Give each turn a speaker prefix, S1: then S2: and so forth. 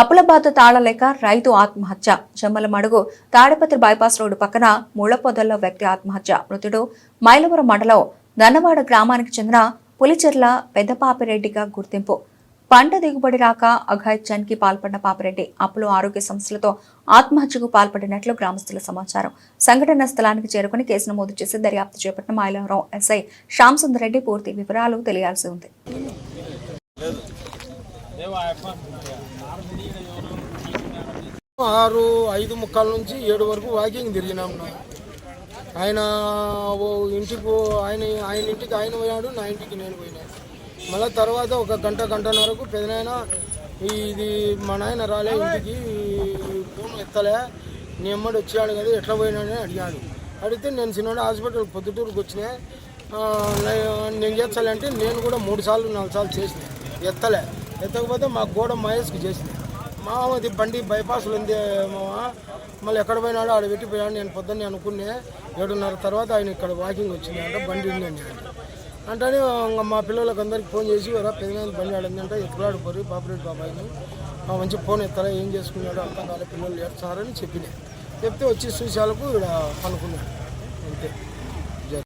S1: అప్పుల బాధ తాళలేక రైతు ఆత్మహత్య. చెమ్మల మడుగు తాడిపత్రి బైపాస్ రోడ్డు పక్కన ముళ్ళపొదల్లో వ్యక్తి ఆత్మహత్య. మృతుడు మైలవరం మండలం దన్నవాడ గ్రామానికి చెందిన పులిచెర్ల పెద్దపాపిరెడ్డిగా గుర్తింపు. పంట దిగుబడి రాక అఘాయిత్యానికి పాల్పడిన పాపిరెడ్డి అప్పులు ఆరోగ్య సమస్యలతో ఆత్మహత్యకు పాల్పడినట్లు గ్రామస్తుల సమాచారం. సంఘటన స్థలానికి చేరుకుని కేసు నమోదు చేసి దర్యాప్తు చేపట్టిన మైలవరం ఎస్ఐ శ్యామ్ సుందరెడ్డి పూర్తి వివరాలు తెలియాల్సి ఉంది.
S2: ఆరు ఐదు ముక్కాల నుంచి ఏడు వరకు వాకింగ్ తిరిగినాం ఆయన ఓ ఇంటికి పో- ఆయన ఆయన ఇంటికి ఆయన పోయాడు నా ఇంటికి నేను పోయినా. మళ్ళీ తర్వాత ఒక గంట గంటన్నరకు పెదనాయన ఇది మా నాయన రాలే ఇంటికి ఫోన్ ఎత్తలే నీ అమ్మడు వచ్చాడు కదా ఎట్లా పోయినాడని అడిగాడు. అడిగితే నేను చిన్నోడు హాస్పిటల్ పొద్దుటూరుకు వచ్చినా నేను చేస్తాలంటే నేను కూడా మూడు సార్లు నాలుగు సార్లు చేసిన. ఎత్తలే. ఎత్తకపోతే మా గోడ మహేష్కి చేసిన మామది బండి బైపాస్లో ఉంది మామ మళ్ళీ ఎక్కడ పోయినాడో ఆడ పెట్టిపోయాడు. నేను పొద్దున్నే అనుకునే ఏడున్నర తర్వాత ఆయన ఇక్కడ వాకింగ్ వచ్చింది అంటే బండి ఉంది అని అంటే మా పిల్లలకు అందరికి ఫోన్ చేసి ఎవరో పెద్దనాయన బండి ఆడింది అంటే ఎక్కడాడు పోరు బాబురెడ్డి బాబాయిని. మా మంచి ఫోన్ ఎత్తారా ఏం చేసుకున్నాడో అర్థం కాలే పిల్లలు ఏడ్చారని చెప్పినాయి చెప్తే వచ్చి చూసేలకు ఇక్కడ పనుకున్నాడు. అంతే.